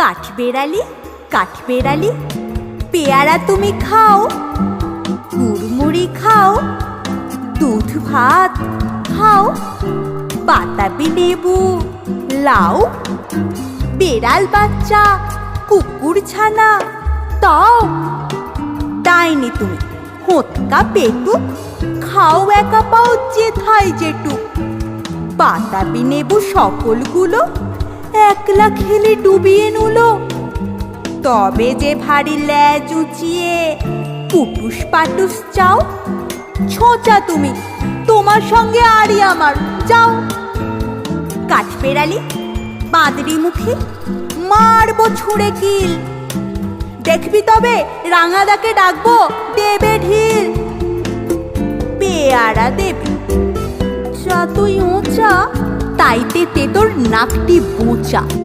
কাঠবেড়ালি কাঠবেড়ালি, পেয়ারা তুমি খাও, কুড়মুড়ি খাও, দুধ ভাত খাও, বাতাবি লেবু লাউ বেড়াল বাচ্চা, কুকুর ছানা তাও ডাইনি তুমি, হোঁতকা পেটুক খাও একা পাও যেথায় যেটুক বাতাবি নেবু সকলগুলো একলা খেলে ডুবিয়ে নুলো। তবে যে ভারী ল্যাজ উঁচিয়ে, পুটুস পাটুস চাও ছোঁচা তুমি, তোমার সঙ্গে আরই আমার, যাও। কাঠবেড়ালি, বাঁদরি মুখী মারবো ছুঁড়ে কিল দেখবি তবে, রাঙাদাকে ডাকবো, দেবে ঢিল। পেয়ারা দেবে, যা তুই উঁচা তাইতে তেতোর নাকটি বোঁচা।